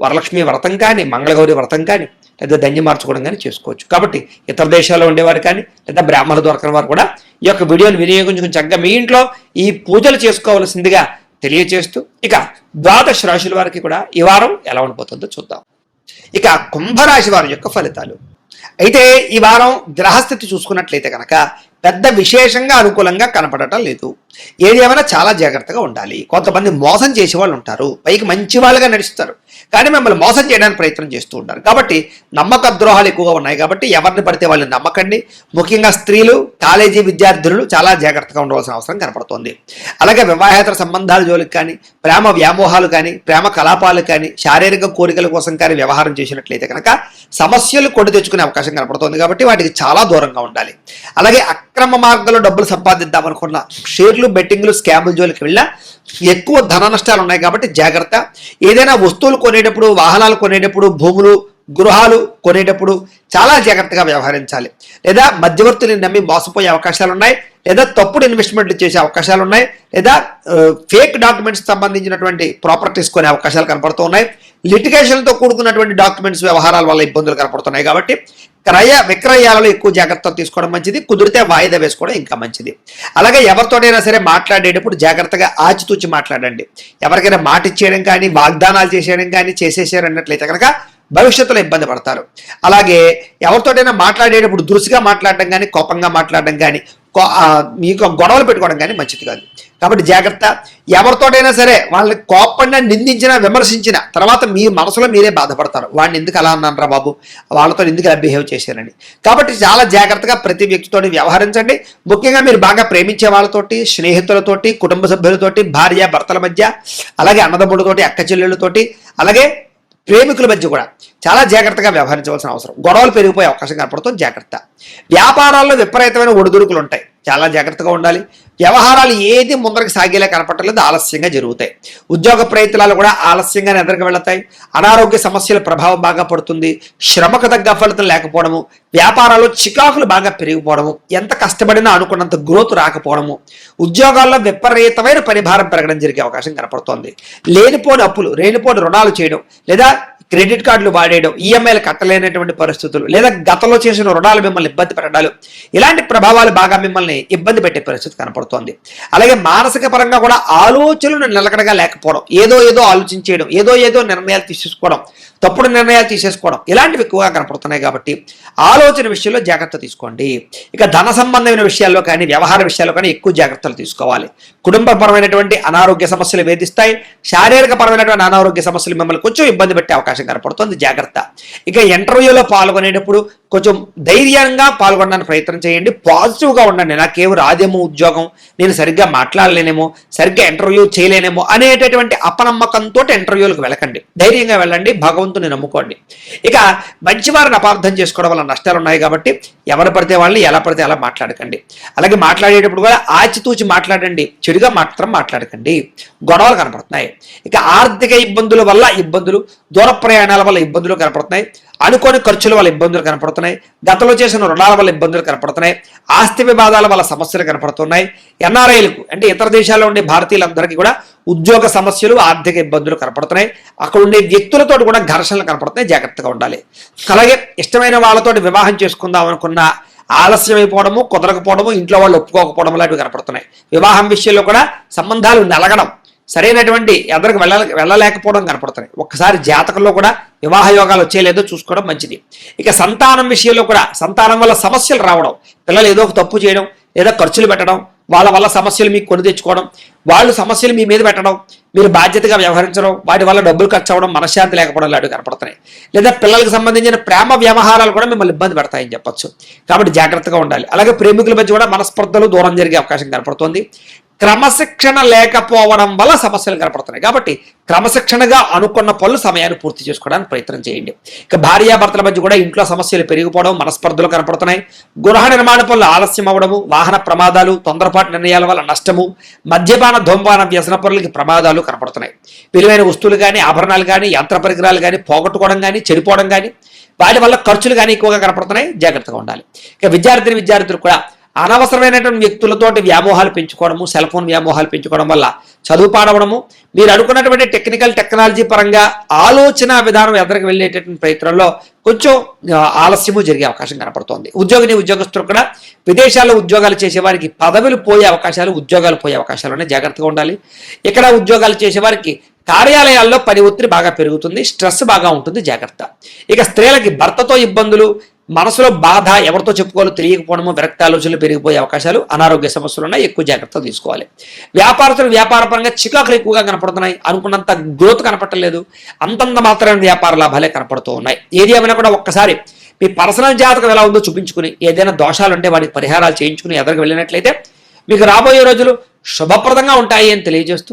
వరలక్ష్మి వ్రతం కానీ మంగళగౌరి వ్రతం కానీ లేదా ధన్యం మార్చుకోవడం కానీ చేసుకోవచ్చు. కాబట్టి ఇతర దేశాల్లో ఉండేవారు కానీ లేదా బ్రాహ్మణులు దొరకని వారు కూడా ఈ యొక్క వీడియోని వినియోగించుకుని చక్కగా మీ ఇంట్లో ఈ పూజలు చేసుకోవాల్సిందిగా తెలియచేస్తూ ఇక ద్వాదశ రాశుల వారికి కూడా ఈ వారం ఎలా ఉండిపోతుందో చూద్దాం. ఇక కుంభరాశి వారి యొక్క ఫలితాలు. అయితే ఈ వారం గ్రహస్థితి చూసుకున్నట్లయితే కనుక పెద్ద విశేషంగా అనుకూలంగా కనపడటం లేదు. ఏది ఏమైనా చాలా జాగ్రత్తగా ఉండాలి. కొంతమంది మోసం చేసే వాళ్ళు ఉంటారు. పైకి మంచి వాళ్ళుగా నడుస్తారు. కానీ మిమ్మల్ని మోసం చేయడానికి ప్రయత్నం చేస్తూ ఉంటారు. కాబట్టి నమ్మక ద్రోహాలు ఎక్కువగా ఉన్నాయి కాబట్టి ఎవరిని పడితే వాళ్ళని నమ్మకండి. ముఖ్యంగా స్త్రీలు కాలేజీ విద్యార్థులు చాలా జాగ్రత్తగా ఉండవలసిన అవసరం కనపడుతోంది. అలాగే వివాహేతర సంబంధాల జోలికి కానీ ప్రేమ వ్యామోహాలు కానీ ప్రేమ కలాపాలు కానీ శారీరక కోరికల కోసం కానీ వ్యవహారం చేసినట్లయితే కనుక సమస్యలు కొని తెచ్చుకునే అవకాశం కనపడుతోంది కాబట్టి వాటికి చాలా దూరంగా ఉండాలి. అలాగే అక్రమ మార్గంలో డబ్బులు సంపాదిద్దాం అనుకున్న షేర్లు బెట్టింగ్లు స్కాముల జోలికి వెళ్ళినా ఎక్కువ ధన నష్టాలు ఉన్నాయి కాబట్టి జాగ్రత్త. ఏదైనా వస్తువులు కొనేటప్పుడు వాహనాలు కొనేటప్పుడు భూములు గృహాలు కొనేటప్పుడు చాలా జాగ్రత్తగా వ్యవహరించాలి. లేదా మధ్యవర్తుని నమ్మి మోసపోయే అవకాశాలు ఉన్నాయి లేదా తప్పుడు ఇన్వెస్ట్మెంట్లు చేసే అవకాశాలు ఉన్నాయి లేదా ఫేక్ డాక్యుమెంట్స్ సంబంధించినటువంటి ప్రాపర్టీస్ కొనే అవకాశాలు కనపడుతూ ఉన్నాయి లిటిగేషన్తో కూడుకున్నటువంటి డాక్యుమెంట్స్ వ్యవహారాల వల్ల ఇబ్బందులు కనపడుతున్నాయి కాబట్టి క్రయ విక్రయాలలో ఎక్కువ జాగ్రత్త తీసుకోవడం మంచిది. కుదిరితే వాయిదా వేసుకోవడం ఇంకా మంచిది. అలాగే ఎవరితోటైనా సరే మాట్లాడేటప్పుడు జాగ్రత్తగా ఆచితూచి మాట్లాడండి. ఎవరికైనా మాట ఇచ్చేయడం కానీ వాగ్దానాలు చేసేయడం కానీ చేసేసారు అన్నట్లయితే కనుక భవిష్యత్తులో ఇబ్బంది పడతారు. అలాగే ఎవరితోటైనా మాట్లాడేటప్పుడు దురుసుగా మాట్లాడడం కానీ కోపంగా మాట్లాడడం కానీ కో- మీకు గొడవలు పెట్టుకోవడం కానీ మంచిది కాదు. కాబట్టి జాగ్రత్త. ఎవరితోటైనా సరే వాళ్ళని కోపంగా నిందించినా విమర్శించిన తర్వాత మీ మనసులో మీరే బాధపడతారు. వాడిని ఎందుకు అలా అన్నారా బాబు? వాళ్ళతో ఎందుకు ఇలా బిహేవ్ చేశారని. కాబట్టి చాలా జాగ్రత్తగా ప్రతి వ్యక్తితో వ్యవహరించండి. ముఖ్యంగా మీరు బాగా ప్రేమించే వాళ్ళతోటి స్నేహితులతోటి కుటుంబ సభ్యులతోటి భార్య భర్తల మధ్య అలాగే అన్నదమ్ముడితోటి అక్క చెల్లెళ్ళతోటి అలాగే ప్రేమికుల మధ్య కూడా చాలా జాగ్రత్తగా వ్యవహరించవలసిన అవసరం. గొడవలు పెరిగిపోయే అవకాశం కనపడుతుంది. జాగ్రత్త. వ్యాపారాల్లో విపరీతమైన ఒడిదుడుకులు ఉంటాయి చాలా జాగ్రత్తగా ఉండాలి. వ్యవహారాలు ఏది ముందరకు సాగేలా కనపడలేదు ఆలస్యంగా జరుగుతాయి. ఉద్యోగ ప్రయత్నాలు కూడా ఆలస్యంగా ఎదురుకు వెళతాయి. అనారోగ్య సమస్యల ప్రభావం బాగా పడుతుంది. శ్రమకు తగ్గ ఫలితం లేకపోవడము వ్యాపారాల్లో చికాకులు బాగా పెరిగిపోవడము ఎంత కష్టపడినా అనుకున్నంత గ్రోత్ రాకపోవడము ఉద్యోగాల్లో విపరీతమైన పరిభారం పెరగడం జరిగే అవకాశం కనపడుతోంది. లేనిపోని అప్పులు లేనిపోని రుణాలు చేయడం లేదా క్రెడిట్ కార్డులు వాడేయడం ఈఎంఐలు కట్టలేనటువంటి పరిస్థితులు లేదా గతంలో చేసిన రుణాలు మిమ్మల్ని ఇబ్బంది పెట్టడాలు ఇలాంటి ప్రభావాలు బాగా మిమ్మల్ని ఇబ్బంది పెట్టే పరిస్థితి కనపడుతోంది. అలాగే మానసిక పరంగా కూడా ఆలోచనలు నిలకడగా లేకపోవడం ఏదో ఏదో ఆలోచించేయడం ఏదో ఏదో నిర్ణయాలు తీసేసుకోవడం తప్పుడు నిర్ణయాలు తీసేసుకోవడం ఇలాంటివి ఎక్కువగా కనపడుతున్నాయి కాబట్టి ఆలోచన విషయంలో జాగ్రత్త తీసుకోండి. ఇక ధన సంబంధమైన విషయాల్లో కానీ వ్యవహార విషయాల్లో కానీ ఎక్కువ జాగ్రత్తలు తీసుకోవాలి. కుటుంబపరమైనటువంటి అనారోగ్య సమస్యలు వేధిస్తాయి శారీరక పరమైనటువంటి అనారోగ్య సమస్యలు మిమ్మల్ని కొంచెం ఇబ్బంది పెట్టే అవకాశం కనపడుతుంది. జాగ్రత్త. ఇక ఇంటర్వ్యూలో పాల్గొనేటప్పుడు కొంచెం ధైర్యంగా పాల్గొనడానికి ప్రయత్నం చేయండి. పాజిటివ్గా ఉండండి. నాకేమో రాదేమో ఉద్యోగం. నేను సరిగ్గా మాట్లాడలేనేమో సరిగ్గా ఇంటర్వ్యూ చేయలేనేమో అనేటటువంటి అపనమ్మకంతో ఇంటర్వ్యూలకు వెళ్ళకండి. ధైర్యంగా వెళ్ళండి. భగవంతుని నమ్ముకోండి. ఇక మంచివారిని అపార్థం చేసుకోవడం వల్ల నష్టాలు ఉన్నాయి కాబట్టి ఎవరు పడితే వాళ్ళని ఎలా పడితే అలా మాట్లాడకండి. అలాగే మాట్లాడేటప్పుడు కూడా ఆచితూచి మాట్లాడండి. చెడుగా మాత్రం మాట్లాడకండి. గొడవలు కనపడుతున్నాయి. ఇక ఆర్థిక ఇబ్బందుల వల్ల ఇబ్బందులు దూర ప్రయాణాల వల్ల ఇబ్బందులు కనపడుతున్నాయి. అనుకోని ఖర్చుల వల్ల ఇబ్బందులు కనపడుతున్నాయి. గతంలో చేసిన రుణాల వల్ల ఇబ్బందులు కనపడుతున్నాయి. ఆస్తి వివాదాల వల్ల సమస్యలు కనపడుతున్నాయి. ఎన్ఆర్ఐలకు అంటే ఇతర దేశాల్లో ఉండే భారతీయులందరికీ కూడా ఉద్యోగ సమస్యలు ఆర్థిక ఇబ్బందులు కనపడుతున్నాయి. అక్కడ ఉండే వ్యక్తులతో కూడా ఘర్షణలు కనపడుతున్నాయి. జాగ్రత్తగా ఉండాలి. అలాగే ఇష్టమైన వాళ్ళతో వివాహం చేసుకుందాం అనుకున్న ఆలస్యమైపోవడము కుదరకపోవడము ఇంట్లో వాళ్ళు ఒప్పుకోకపోవడం లాంటివి కనపడుతున్నాయి. వివాహం విషయంలో కూడా సంబంధాలు నలగడం సరైనటువంటి ఎదరికి వెళ్ళ వెళ్ళలేకపోవడం కనపడుతున్నాయి. ఒక్కసారి జాతకంలో కూడా వివాహ యోగాలు వచ్చేలేదో చూసుకోవడం మంచిది. ఇక సంతానం విషయంలో కూడా సంతానం వల్ల సమస్యలు రావడం పిల్లలు ఏదో ఒక తప్పు చేయడం లేదా ఖర్చులు పెట్టడం వాళ్ళ వల్ల సమస్యలు మీకు కొని తెచ్చుకోవడం వాళ్ళు సమస్యలు మీ మీద పెట్టడం మీరు బాధ్యతగా వ్యవహరించడం వాటి వల్ల డబ్బులు ఖర్చు అవ్వడం మనశ్శాంతి లేకపోవడం లాంటివి కనపడుతున్నాయి. లేదా పిల్లలకు సంబంధించిన ప్రేమ వ్యవహారాలు కూడా మిమ్మల్ని ఇబ్బంది పెడతాయని చెప్పొచ్చు. కాబట్టి జాగ్రత్తగా ఉండాలి. అలాగే ప్రేమికుల మధ్య కూడా మనస్పర్ధలు దూరం జరిగే అవకాశం కనపడుతుంది. క్రమశిక్షణ లేకపోవడం వల్ల సమస్యలు కనపడుతున్నాయి. కాబట్టి క్రమశిక్షణగా అనుకున్న పనులు సమయాన్ని పూర్తి చేసుకోవడానికి ప్రయత్నం చేయండి. ఇక భార్యాభర్తల మధ్య కూడా ఇంట్లో సమస్యలు పెరిగిపోవడం మనస్పర్ధలు కనపడుతున్నాయి. గృహ నిర్మాణ పనులు ఆలస్యం అవ్వడము వాహన ప్రమాదాలు తొందరపాటు నిర్ణయాల వల్ల నష్టము మద్యపాన ధూమపాన వ్యసన పనులకి ప్రమాదాలు కనపడుతున్నాయి. విలువైన వస్తువులు కానీ ఆభరణాలు కానీ యంత్ర పరికరాలు కానీ పోగొట్టుకోవడం కానీ చెడిపోవడం కానీ వాటి వల్ల ఖర్చులు కానీ ఎక్కువగా కనపడుతున్నాయి. జాగ్రత్తగా ఉండాలి. ఇక విద్యార్థిని విద్యార్థులు కూడా అనవసరమైనటువంటి వ్యక్తులతోటి వ్యామోహాలు పెంచుకోవడము సెల్ ఫోన్ వ్యామోహాలు పెంచుకోవడం వల్ల చదువు పాడవడము మీరు అనుకున్నటువంటి టెక్నికల్ టెక్నాలజీ పరంగా ఆలోచన విధానం ఎదరికి వెళ్ళేటటువంటి ప్రయత్నంలో కొంచెం ఆలస్యము జరిగే అవకాశం కనపడుతోంది. ఉద్యోగిని ఉద్యోగస్తులు కూడా విదేశాల్లో ఉద్యోగాలు చేసేవారికి పదవులు పోయే అవకాశాలు ఉద్యోగాలు పోయే అవకాశాలు ఉన్నాయి జాగ్రత్తగా ఉండాలి. ఇక్కడ ఉద్యోగాలు చేసేవారికి కార్యాలయాల్లో పని ఒత్తిడి బాగా పెరుగుతుంది స్ట్రెస్ బాగా ఉంటుంది జాగ్రత్త. ఇక స్త్రీలకి భర్తతో ఇబ్బందులు మనసులో బాధ ఎవరితో చెప్పుకోవాలో తెలియకపోవడము విరక్త ఆలోచనలు పెరిగిపోయే అవకాశాలు అనారోగ్య సమస్యలు ఉన్నాయి. ఎక్కువ జాగ్రత్త తీసుకోవాలి. వ్యాపారస్తులు వ్యాపారపరంగా చికాకులు ఎక్కువగా కనపడుతున్నాయి. అనుకున్నంత గ్రోత్ కనపడలేదు అంతంత మాత్రమే వ్యాపార లాభాలే కనపడుతూ ఉన్నాయి. ఏది ఏమైనా కూడా ఒక్కసారి మీ పర్సనల్ జాతకం ఎలా ఉందో చూపించుకుని ఏదైనా దోషాలు ఉంటే వాటికి పరిహారాలు చేయించుకుని ఎదరికి వెళ్ళినట్లయితే మీకు రాబోయే రోజులు శుభప్రదంగా ఉంటాయి అని తెలియజేస్తూ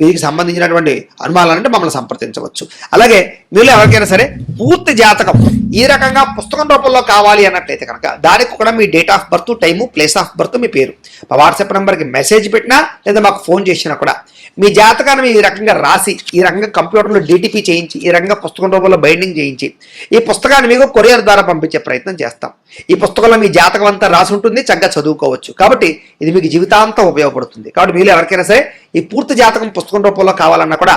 వీరికి సంబంధించినటువంటి అనుమానాలంటే మమ్మల్ని సంప్రదించవచ్చు. అలాగే మీరు ఎవరికైనా సరే పూర్తి జాతకం ఈ రకంగా పుస్తకం రూపంలో కావాలి అన్నట్లయితే కనుక దానికి కూడా మీ date of birth time place of birth మీ పేరు. మా వాట్సాప్ నెంబర్కి మెసేజ్ పెట్టినా లేదా మాకు ఫోన్ చేసినా కూడా మీ జాతకాన్ని ఈ రకంగా రాసి ఈ రకంగా కంప్యూటర్లో డిటిపి చేయించి ఈ రకంగా పుస్తకం రూపంలో బైండింగ్ చేయించి ఈ పుస్తకాన్ని మీకు కొరియర్ ద్వారా పంపించే ప్రయత్నం చేస్తాం. ఈ పుస్తకంలో మీ జాతకం అంతా రాసి ఉంటుంది చక్కగా చదువుకోవచ్చు. కాబట్టి ఇది మీకు జీవితాంతం ఉపయోగపడుతుంది. కాబట్టి మీరు ఎవరికైనా సరే ఈ పూర్తి జాతకం పుస్తకం రూపంలో కావాలన్నా కూడా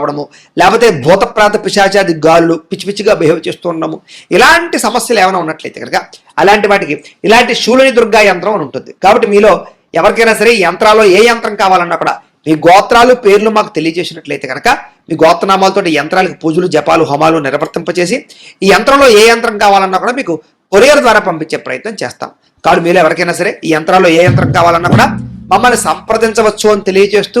రావడము లేకపోతే భూతప్రాత పిశాచాది గాళ్ళు పిచ్చి పిచ్చిగా బిహేవ్ చేస్తూ ఉండము ఇలాంటి సమస్యలు ఏమైనా ఉన్నట్లయితే కనుక అలాంటి వాటికి ఇలాంటి శూలని దుర్గా యంత్రం అని ఉంటుంది. కాబట్టి మీలో ఎవరికైనా సరే ఈ యంత్రాల్లో ఏ యంత్రం కావాలన్నా కూడా మీ గోత్రాలు పేర్లు మాకు తెలియజేసినట్లయితే కనుక మీ గోత్రనామాలతో యంత్రాలకు పూజలు జపాలు హోమాలు నిర్వర్తింపచేసి ఈ యంత్రంలో ఏ యంత్రం కావాలన్నా కూడా మీకు కొరియర్ ద్వారా పంపించే ప్రయత్నం చేస్తాం. కాబట్టి మీరు ఎవరికైనా సరే ఈ యంత్రాల్లో ఏ యంత్రం కావాలన్నా కూడా మమ్మల్ని సంప్రదించవచ్చు అని తెలియజేస్తూ